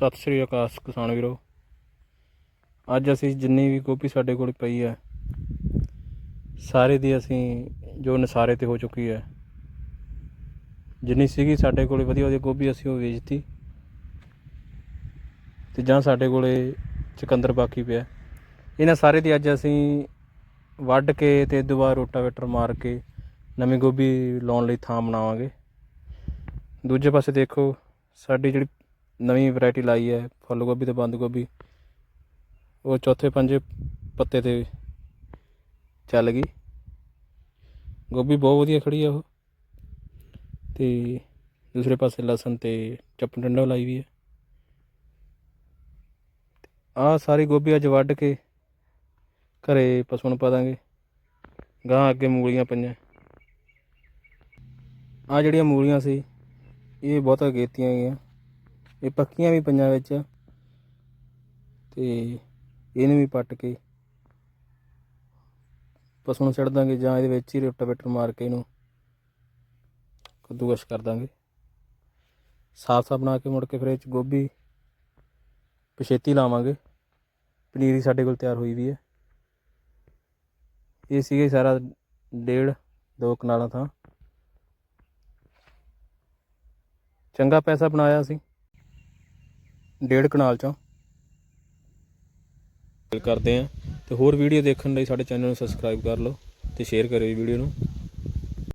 ਸਤਿ ਸ੍ਰੀ ਅਕਾਲ ਕਿਸਾਨ ਵੀਰੋ। ਅੱਜ ਅਸੀਂ ਜਿੰਨੀ ਵੀ ਗੋਭੀ ਸਾਡੇ ਕੋਲ ਪਈ ਹੈ, ਸਾਰੇ ਦੀ ਅਸੀਂ ਜੋ ਨਸਾਰੇ ਤੇ ਹੋ ਚੁੱਕੀ ਹੈ, ਜਿੰਨੀ ਸੀਗੀ ਸਾਡੇ ਕੋਲੇ ਵਧੀਆ ਵਧੀਆ ਗੋਭੀ ਅਸੀਂ ਉਹ ਵੇਚਤੀ। ਤੇ ਜਾਂ ਸਾਡੇ ਕੋਲੇ ਚਕੰਦਰ ਬਾਕੀ ਪਿਆ। ਇਹਨਾਂ ਸਾਰੇ ਦੀ ਅੱਜ ਅਸੀਂ ਵੱਢ ਕੇ ਤੇ ਦੁਬਾਰਾ ਰੋਟਾਵੇਟਰ ਮਾਰ ਕੇ ਨਵੀਂ ਗੋਭੀ ਲਾਉਣ ਲਈ ਥਾਂ ਬਣਾਵਾਂਗੇ। ਦੂਜੇ ਪਾਸੇ ਦੇਖੋ, ਸਾਡੀ ਜਿਹੜੀ ਨਵੀਂ ਵੈਰਾਈਟੀ ਲਾਈ ਹੈ, ਫੁੱਲ ਗੋਭੀ ਤੇ ਬੰਦ ਗੋਭੀ। ਉਹ ਚੌਥੇ ਪੰਜੇ ਪੱਤੇ ਤੇ ਚੱਲ ਗਈ। ਗੋਭੀ ਬਹੁਤ ਵਧੀਆ ਖੜੀ ਆ ਉਹ। ਤੇ ਦੂਸਰੇ ਪਾਸੇ ਲਸਣ ਤੇ ਚੱਪਣ ਡੰਡਾ ਲਾਈ ਵੀ ਹੈ। ਆਹ ਸਾਰੀ ਗੋਭੀ ਅੱਜ ਵੱਢ ਕੇ ਘਰੇ ਪਸ਼ੂਆਂ ਨੂੰ ਪਾ ਦਾਂਗੇ। ਗਾਂ ਅੱਗੇ ਮੂਲੀਆਂ ਪਈਆਂ। ਆ ਜਿਹੜੀਆਂ ਮੂਲੀਆਂ ਸੀ, ਇਹ ਬਹੁਤ ਅਗੇਤੀਆਂ ਗਈਆਂ। ਇਹ ਪੱਕੀਆਂ ਵੀ ਪਈਆਂ ਵਿੱਚ। ਤੇ ਇਹਨੂੰ ਵੀ ਪੱਟ ਕੇ ਪਸ਼ੂ ਨੂੰ ਛੱਡ ਦਾਂਗੇ ਜਾਂ ਇਹਦੇ ਵਿੱਚ ਹੀ ਰੋਟਾਵੇਟਰ ਮਾਰ ਕੇ ਇਹਨੂੰ ਕੱਦੂਕਸ਼ ਕਰ ਦਾਂਗੇ। ਸਾਫ਼ ਸਾਫ਼ ਬਣਾ ਕੇ ਮੁੜ ਕੇ ਫਿਰ ਇਹ 'ਚ ਗੋਭੀ ਪਛੇਤੀ ਲਾਵਾਂਗੇ। ਪਨੀਰੀ ਸਾਡੇ ਕੋਲ ਤਿਆਰ ਹੋਈ ਵੀ ਹੈ। ਇਹ ਸੀਗਾ ਸਾਰਾ ਡੇਢ ਦੋ ਕਨਾਲਾਂ ਥਾਂ। ਚੰਗਾ ਪੈਸਾ ਬਣਾਇਆ ਸੀ ਡੇਢ ਕਨਾਲ ਚੋਂ। ਕਰਦੇ ਆ ਤੇ ਹੋਰ ਵੀਡੀਓ ਦੇਖਣ ਲਈ ਸਾਡੇ ਚੈਨਲ ਨੂੰ ਸਬਸਕ੍ਰਾਈਬ ਕਰ ਲਓ ਤੇ ਸ਼ੇਅਰ ਕਰਿਓ ਵੀਡੀਓ ਨੂੰ।